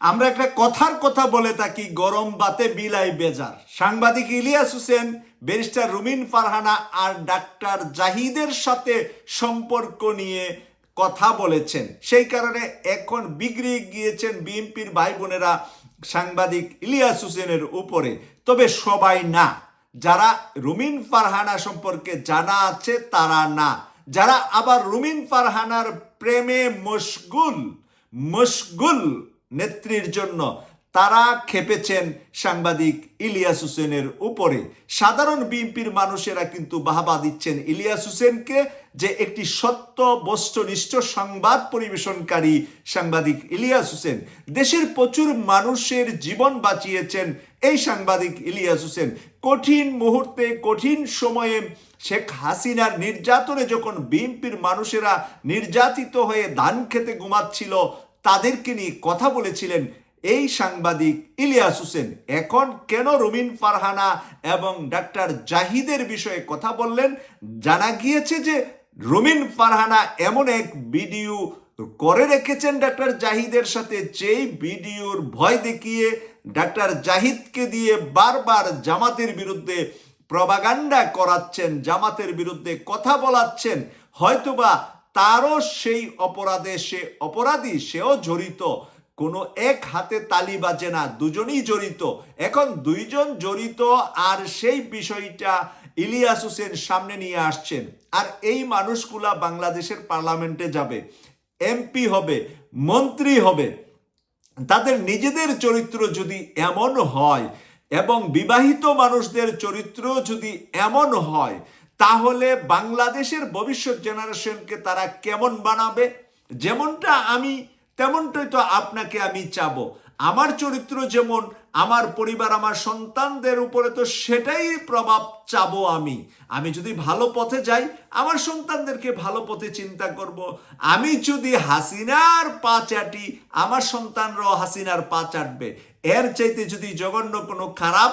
আমরা একটা কথার কথা বলে থাকি, গরম বাতে বিলাই বেজার। সাংবাদিক ইলিয়াস হোসেন, ব্যারিস্টার রুমিন ফারহানা আর ডাক্তার জাহিদের সাথে সম্পর্ক নিয়ে কথা বলেছেন। সেই কারণে এখন বিগড়ে গিয়েছেন বিএনপির ভাই বোনেরা সাংবাদিক ইলিয়াস হোসেনের উপরে। তবে সবাই না। যারা রুমিন ফারহানা সম্পর্কে জানা আছে, তারা না। যারা আবার রুমিন ফারহানার প্রেমে মশগুল মশগুল নেত্রীর জন্য তারা খেপেছেন সাংবাদিক ইলিয়াস হোসেনের উপরে। সাধারণ বিএনপির মানুষেরা কিন্তু বাহাবা দিচ্ছেন ইলিয়াস হোসেনকে যে একটি সত্য, বস্তুনিষ্ঠ সংবাদ পরিবেশনকারী সাংবাদিক ইলিয়াস হোসেন। দেশের প্রচুর মানুষের জীবন বাঁচিয়েছেন এই সাংবাদিক ইলিয়াস হোসেন। কঠিন মুহূর্তে, কঠিন সময়ে শেখ হাসিনার নির্যাতনে যখন বিএনপির মানুষেরা নির্যাতিত হয়ে ধান খেতে ঘুমাচ্ছিল তাদেরকে নিয়ে কথা বলেছিলেন এই সাংবাদিক ইলিয়াস হোসেন। এখন কেন রুমিন ফারহানা এবং ডাক্তার জাহিদের বিষয়ে কথা বললেন? জানা গিয়েছে যে রুমিন ফারহানা এমন এক ভিডিও করে রেখেছেন ডাক্তার জাহিদের সাথে, যেই ভিডিওর ভয় দেখিয়ে ডাক্তার জাহিদকে দিয়ে বারবার জামাতের বিরুদ্ধে প্রবাগান্ডা করাচ্ছেন, জামাতের বিরুদ্ধে কথা বলাচ্ছেন। হয়তোবা তারও সেই অপরাধে সে অপরাধী, সেও জড়িত। কোনো এক হাতে তালি বাজে না, দুজনই জড়িত। এখন দুইজন জড়িত আর সেই বিষয়টা ইলিয়াস হোসেন সামনে নিয়ে আসছেন। আর এই মানুষগুলা বাংলাদেশের পার্লামেন্টে যাবে, এমপি হবে, মন্ত্রী হবে। তাদের নিজেদের চরিত্র যদি এমন হয় এবং বিবাহিত মানুষদের চরিত্র যদি এমন হয় তাহলে বাংলাদেশের ভবিষ্যৎ জেনারেশনকে তারা কেমন বানাবে? যেমনটা আমি, তেমনটাই তো আপনাকে আমি চাব। আমার চরিত্র যেমন, আমার পরিবার, আমার সন্তানদের উপরে তো সেটাই প্রভাব চাবো আমি। আমি যদি ভালো পথে যাই, আমার সন্তানদেরকে ভালো পথে চিন্তা করব। আমি যদি হাসিনার পা চাটি, আমার সন্তানরাও হাসিনার পা চাটবে। এর চাইতে যদি জঘন্য কোনো খারাপ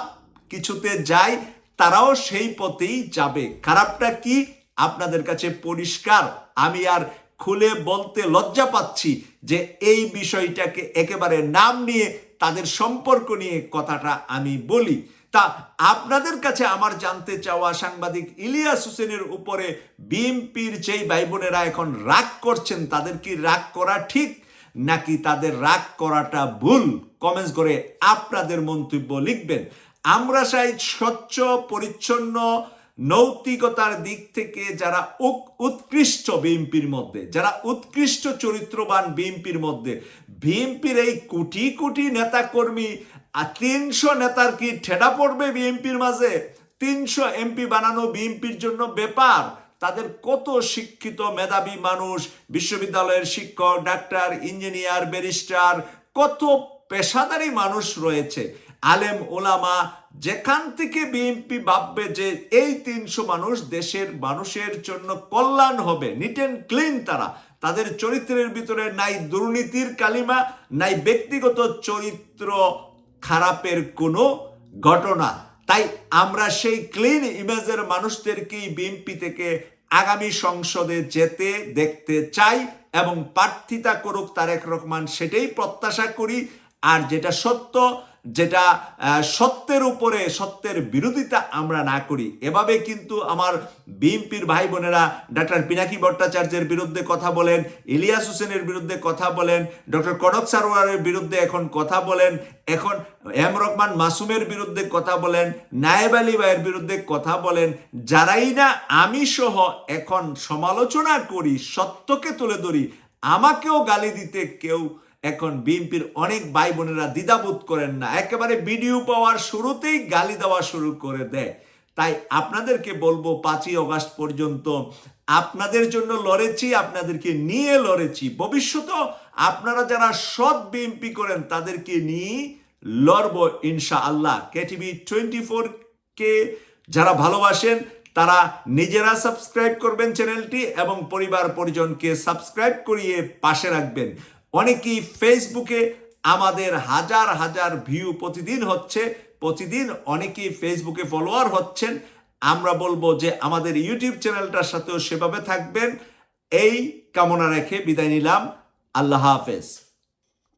কিছুতে যায় তারাও সেই পথেই যাবে। খারাপটা কি? আপনাদের কাছে পরিষ্কার। আমি আর খুলে বলতে লজ্জা পাচ্ছি যে এই বিষয়টাকে একেবারে নাম নিয়ে তাদের সম্পর্ক নিয়ে কথাটা আমি বলি। তা আপনাদের কাছে আমার জানতে চাওয়া সাংবাদিক ইলিয়াস হোসেনের উপরে বিএনপির যেই ভাই বোনেরা এখন রাগ করছেন, তাদের কি রাগ করা ঠিক? নাকি তাদের রাগ করাটা ভুল? কমেন্টস করে আপনাদের মন্তব্য লিখবেন। আমরা চাই স্বচ্ছ, পরিচ্ছন্ন, নৈতিকতার দিক থেকে যারা উৎকৃষ্ট বিএনপির মধ্যে, যারা উৎকৃষ্ট চরিত্রবান বিএনপির মধ্যে, বিএনপির এই কোটি কোটি নেতা কর্মী আর তিনশো নেতার কি ঠেডা পড়বে বিএনপির মাঝে? তিনশো এমপি বানানো বিএনপির জন্য ব্যাপার। তাদের কত শিক্ষিত মেধাবী মানুষ, বিশ্ববিদ্যালয়ের শিক্ষক, ডাক্তার, ইঞ্জিনিয়ার, ব্যারিস্টার, কত পেশাদারী মানুষ রয়েছে। আলেম ওলামা, যেখান থেকে বিএনপি ভাববে যে এই তিনশো মানুষ দেশের মানুষের জন্য কল্যাণ হবে নিট অ্যান্ড ক্লিন তারা। তাদের চরিত্রের ভিতরে নাই দুর্নীতির কালিমা, নাই ব্যক্তিগত চরিত্র খারাপের কোনো ঘটনা। তাই আমরা সেই ক্লিন ইমেজের মানুষদেরকেই বিএনপি থেকে আগামী সংসদে যেতে দেখতে চাই এবং প্রার্থিতা করুক তারেক রহমান, সেটাই প্রত্যাশা করি। আর যেটা সত্য যেটা সত্যের উপরে, সত্যের বিরোধিতা আমরা না করি। এভাবে কিন্তু আমার বিএনপির ভাই বোনেরা ডাক্তার পিনাকি ভট্টাচার্যের বিরুদ্ধে কথা বলেন, ইলিয়াস হোসেনের বিরুদ্ধে কথা বলেন, ডক্টর কনক সারোয়ারের বিরুদ্ধে এখন কথা বলেন, এখন এম রহমান মাসুমের বিরুদ্ধে কথা বলেন, নায়েব আলী ভাইয়ের বিরুদ্ধে কথা বলেন, যারাই না আমি সহ এখন সমালোচনা করি, সত্যকে তুলে ধরি, আমাকেও গালি দিতে কেউ এখন বিএনপির অনেক ভাই বোনেরা দ্বিধাবোধ করেন না। একেবারে ভিডিও পাওয়ার শুরুতেই গালি দেওয়া শুরু করে দেয়। তাই আপনাদেরকে বলব, পাঁচই অগাস্ট পর্যন্ত আপনাদের জন্য লড়েছি, আপনাদেরকে নিয়ে লড়েছি। ভবিষ্যতেও আপনারা যারা সৎ বিএনপি করেন, তাদেরকে নিয়ে লড়বো ইনশা আল্লাহ কেটিভি টোয়েন্টি ফোর কে যারা ভালোবাসেন, তারা নিজেরা সাবস্ক্রাইব করবেন চ্যানেলটি এবং পরিবার পরিজনকে সাবস্ক্রাইব করিয়ে পাশে রাখবেন। অনেকেই ফেসবুকে আমাদের হাজার হাজার ভিউ প্রতিদিন হচ্ছে, প্রতিদিন অনেকেই ফেসবুকে ফলোয়ার হচ্ছেন। আমরা বলব যে আমাদের ইউটিউব চ্যানেলটার সাথেও সেভাবে থাকবেন। এই কামনা রেখে বিদায় নিলাম। আল্লাহ হাফেজ।